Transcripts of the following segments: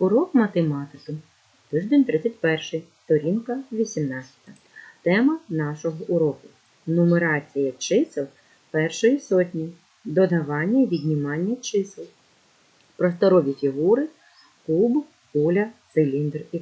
Урок математики. Тиждень 31, сторінка 18. Тема нашого уроку. Нумерація чисел першої сотні. Додавання і віднімання чисел. Просторові фігури, куб, куля, циліндр і.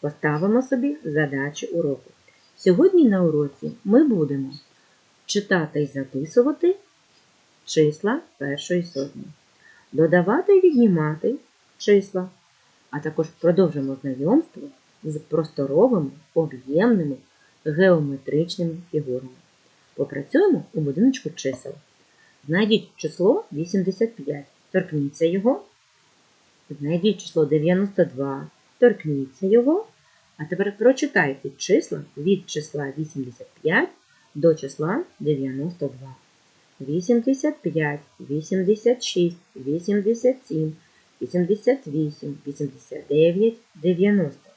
Поставимо собі задачі уроку. Сьогодні на уроці ми будемо читати і записувати числа першої сотні, додавати і віднімати числа, а також продовжимо знайомство з просторовими, об'ємними, геометричними фігурами. Попрацюємо у будиночку чисел. Знайдіть число 85, торкніться його. Знайдіть число 92, торкніться його. А тепер прочитайте числа від числа 85 до числа 92. 85, 86, 87, 88, 89, 90,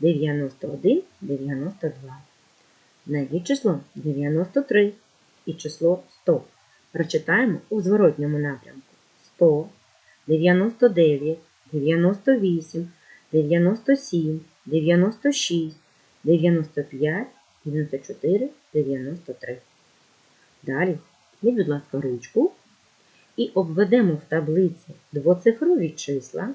91, 92. Знайдіть число 93 і число 100. Прочитаємо у зворотньому напрямку. 100, 99, 98, 97, 96, 95, 94, 93. Далі візьміть, будь ласка, ручку і обведемо в таблиці двоцифрові числа,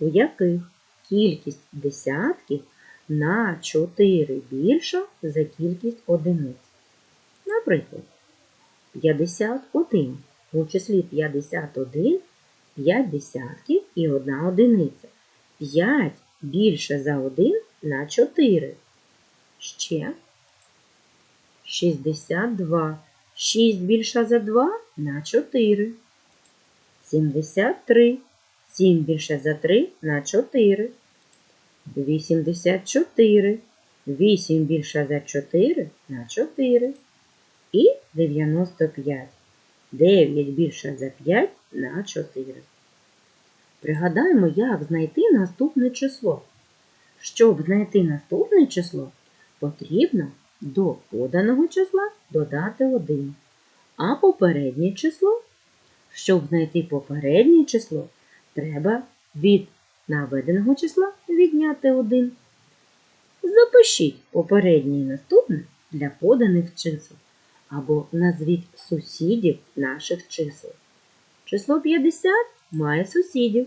у яких кількість десятків на 4 більша за кількість одиниць. Наприклад, 51. У числі 51 5 десятків і 1 одиниця. 5 більше за 1 на 4. Ще 62. 6 більше за 2 на 4. 73. 7 більше за 3 на 4. 84. 8 більше за 4 на 4. І 95. 9 більше за 5 на 4. Пригадаємо, як знайти наступне число. Щоб знайти наступне число, потрібно до поданого числа додати 1. А попереднє число, щоб знайти попереднє число, треба від наведеного числа відняти 1. Запишіть попереднє і наступне для поданих чисел або назвіть сусідів наших чисел. Число 50 має сусідів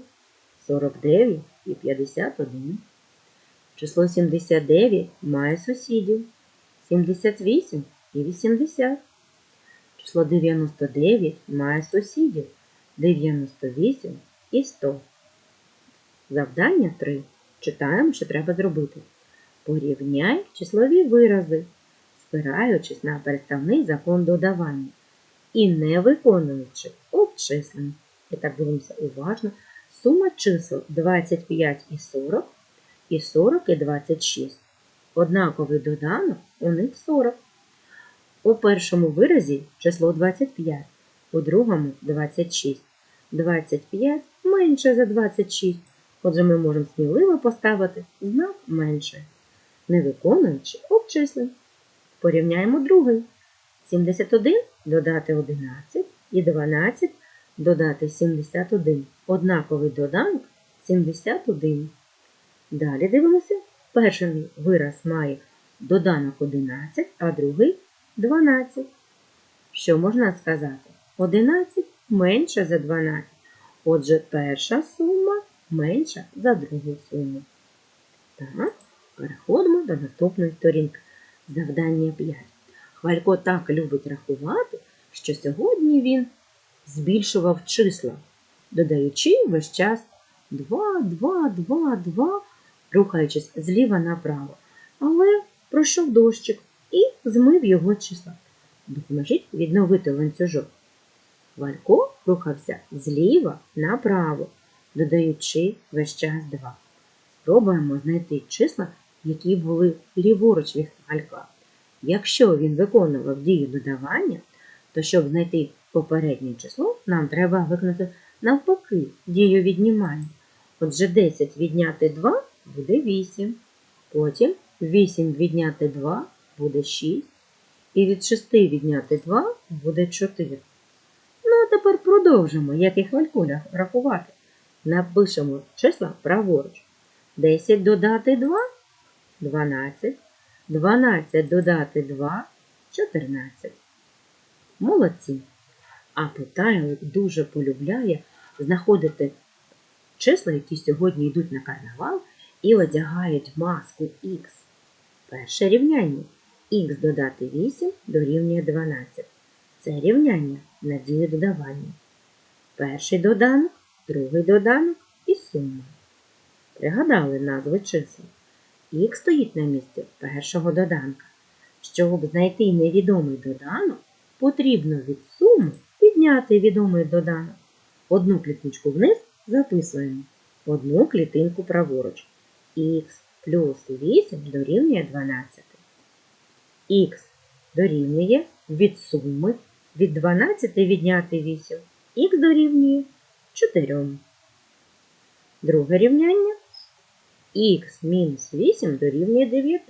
49 і 51. Число 79 має сусідів 78 і 80. Число 99 має сусідів 98 і 100. Завдання 3. Читаємо, що треба зробити. Порівняй числові вирази, спираючись на переставний закон додавання і не виконуючи обчислень. І так дивимося уважно. Сума чисел 25 і 40 і 40 і 26. Однаковий доданок у них 40. У першому виразі число 25, у другому 26. 25 менше за 26. Отже, ми можемо сміливо поставити знак менше, не виконуючи обчислень. Порівняємо другий. 71 додати 11 і 12 додати 71. Однаковий доданок 71. Далі дивимося. Перший вираз має доданок 11, а другий 12. Що можна сказати? 11 менше за 12. Отже, перша сума менша за другу суму. Так, переходимо до наступної сторінки. Завдання 5. Хвалько так любить рахувати, що сьогодні він збільшував числа, додаючи весь час 2, 2, 2, 2, рухаючись зліва направо. Але пройшов дощик змив його числа. Допоможіть відновити ланцюжок. Валько рухався зліва направо, додаючи весь час 2. Спробуємо знайти числа, які були ліворуч від Валька. Якщо він виконував дію додавання, то щоб знайти попереднє число, нам треба виконати навпаки дію віднімання. Отже, 10 відняти 2 буде 8. Потім 8 відняти 2 буде 6. І від 6 відняти 2 буде 4. Ну, а тепер продовжимо, як їх валькуля рахувати. Напишемо числа праворуч. 10 додати 2 12. 12 додати 2 14. Молодці. А питайлик дуже полюбляє знаходити числа, які сьогодні йдуть на карнавал, і одягають маску Х. Перше рівняння. Х додати 8 дорівнює 12. Це рівняння на дію додавання. Перший доданок, другий доданок і сума. Пригадали назви чисел. Х стоїть на місці першого доданка. Щоб знайти невідомий доданок, потрібно від суми підняти відомий доданок. Одну клітиночку вниз записуємо. Одну клітинку праворуч. Х плюс 8 дорівнює 12. Х дорівнює від суми від 12 відняти 8. Х дорівнює 4. Друге рівняння. Х мінус 8 дорівнює 9.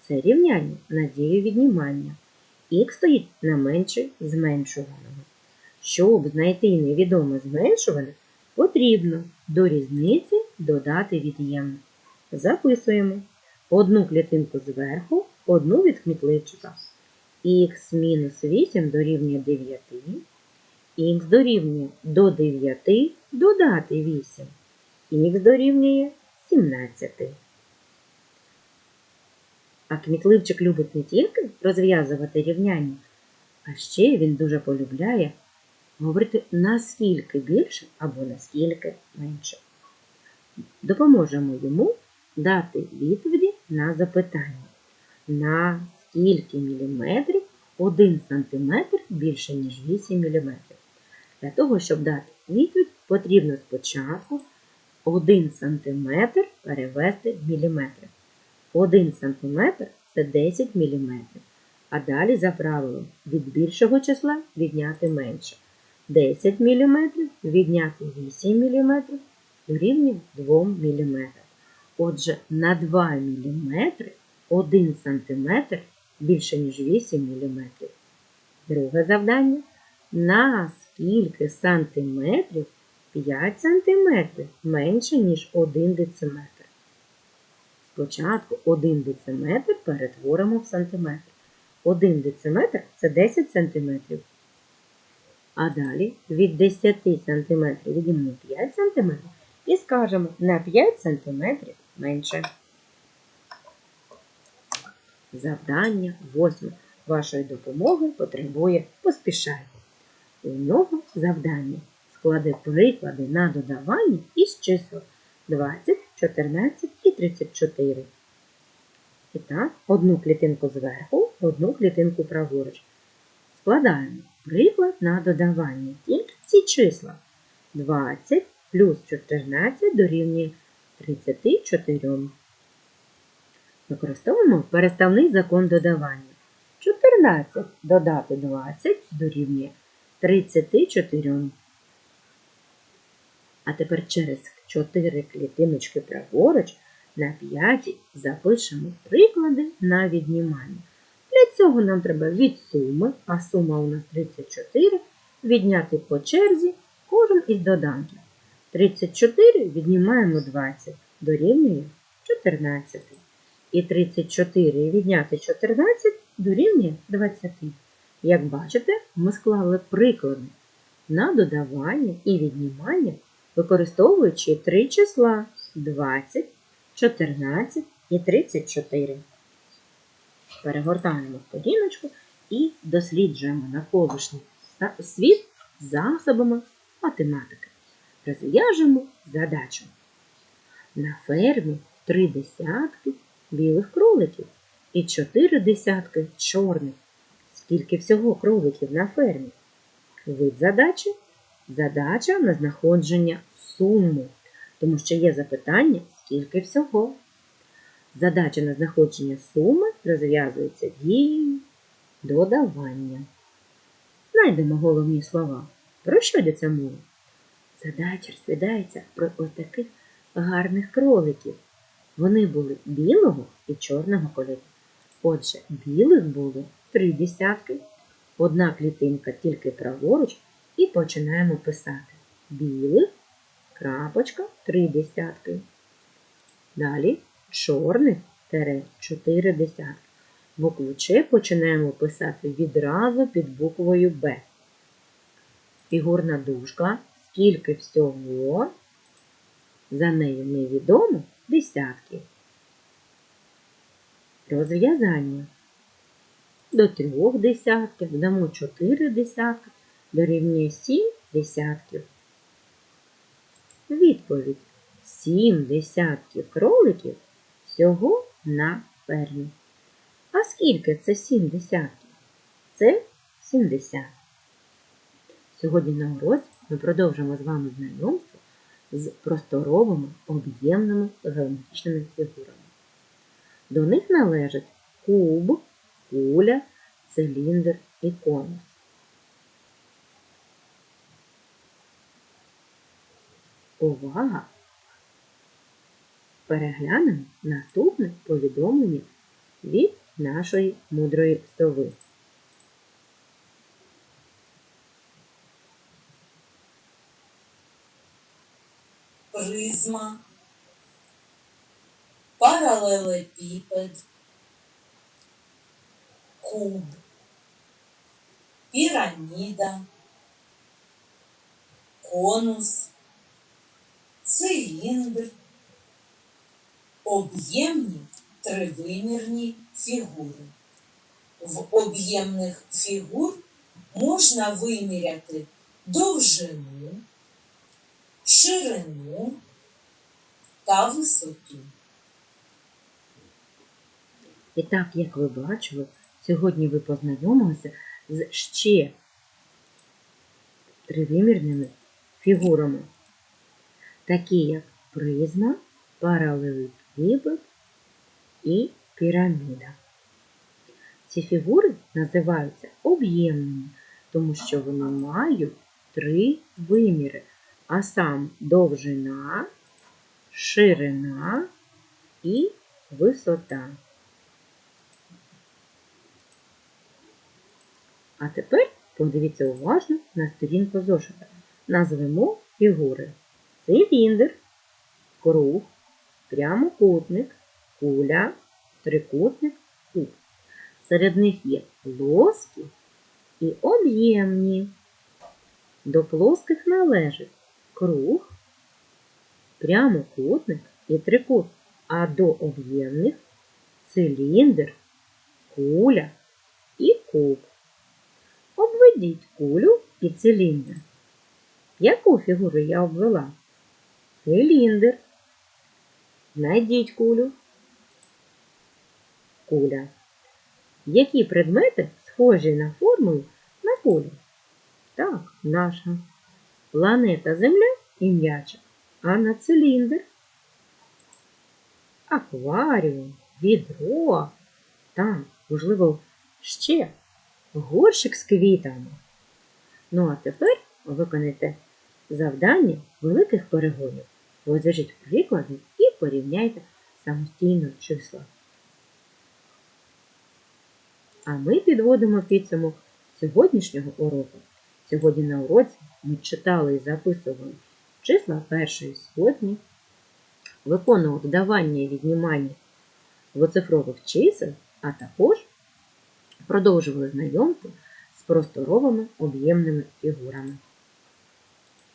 Це рівняння на дію віднімання. Х стоїть на менше зменшуваного. Щоб знайти невідоме зменшуване, потрібно до різниці додати від'ємник. Записуємо одну клітинку зверху, одну від кмітливчика. Х мінус 8 дорівнює 9. Х дорівнює до 9 додати 8. Х дорівнює 17. А кмітливчик любить не тільки розв'язувати рівняння, а ще він дуже полюбляє говорити наскільки більше або наскільки менше. Допоможемо йому дати відповіді на запитання. На скільки міліметрів 1 см більше, ніж 8 мм. Для того, щоб дати відповідь, потрібно спочатку 1 см перевести в міліметри. 1 см це 10 мм. А далі за правилом від більшого числа відняти менше. 10 мм відняти 8 мм дорівнює 2 мм. Отже, на 2 мм 1 см більше, ніж 8 мм. Друге завдання. На скільки сантиметрів 5 см менше, ніж 1 дециметр. Спочатку 1 дециметр перетворимо в сантиметр. 1 дециметр це 10 сантиметрів. А далі від 10 см віднімемо 5 см і скажемо на 5 см менше. Завдання восьме. Вашої допомоги потребує поспішайте. У нього завдання склади приклади на додавання із чисел 20, 14 і 34. І так, одну клітинку зверху, одну клітинку праворуч. Складаємо приклад на додавання. Тільки ці числа 20 плюс 14 дорівнює 34. Використовуємо переставний закон додавання. 14 додати 20 дорівнює 34. А тепер через 4 клітиночки праворуч на 5 запишемо приклади на віднімання. Для цього нам треба від суми, а сума у нас 34, відняти по черзі кожен із доданків. 34 віднімаємо 20, дорівнює 14. І 34 відняти 14 дорівнює 20. Як бачите, ми склали приклади на додавання і віднімання, використовуючи три числа 20, 14 і 34. Перегортаємо сторіночку і досліджуємо навколишній світ засобами математики. Розв'яжемо задачу. На фермі три десятки білих кроликів і чотири десятки чорних. Скільки всього кроликів на фермі? Вид задачі задача на знаходження суми, тому що є запитання, скільки всього. Задача на знаходження суми розв'язується дією додавання. Знайдемо головні слова. Про що йдеться мова? Задача розповідається про отаких гарних кроликів. Вони були білого і чорного кольору. Отже, білих було три десятки, одна клітинка тільки праворуч, і починаємо писати білих крапочка, три десятки. Далі чорних тире 4 десятки. Букву Ч починаємо писати відразу під буквою Б. Фігурна дужка. Скільки всього? За нею невідомо десятків. Розв'язання. До трьох десятків дамо 4 десятки, дорівнює 7 десятків. Відповідь. 7 десятків кроликів всього на фермі. А скільки це 7 десятків? Це 70. Сьогодні на уроці ми продовжимо з вами знайомство з просторовими об'ємними геометричними фігурами. До них належать куб, куля, циліндр і конус. Увага! Переглянемо наступне повідомлення від нашої мудрої сови. Призма, паралелепіпед, куб, піраміда, конус, циліндр, об'ємні тривимірні фігури. В об'ємних фігур можна виміряти довжину, ширину та висоту. І так, як ви бачили, сьогодні ви познайомилися з ще тривимірними фігурами, такі як призма, паралелепіпед і піраміда. Ці фігури називаються об'ємними, тому що вони мають три виміри, а сам довжина, ширина і висота. А тепер подивіться уважно на сторінку зошита. Назвемо фігури. Циліндр, круг, прямокутник, куля, трикутник, куб. Серед них є плоскі і об'ємні. До плоских належить круг, прямокутник і трикутник, а до об'ємних циліндр, куля і куб. Обведіть кулю і циліндр. Яку фігуру я обвела? Циліндр. Знайдіть кулю. Куля. Які предмети схожі на формулу на кулю? Так, наша планета Земля і м'ячик, а на циліндр. Акваріум, відро. Так, можливо, ще горщик з квітами. Ну, а тепер виконайте завдання великих перегонів. Розв'яжіть приклади і порівняйте самостійно числа. А ми підводимо підсумок сьогоднішнього уроку. Сьогодні на уроці ми читали і записували числа першої сотні, виконували додавання і віднімання двоцифрових чисел, а також продовжували знайомство з просторовими об'ємними фігурами.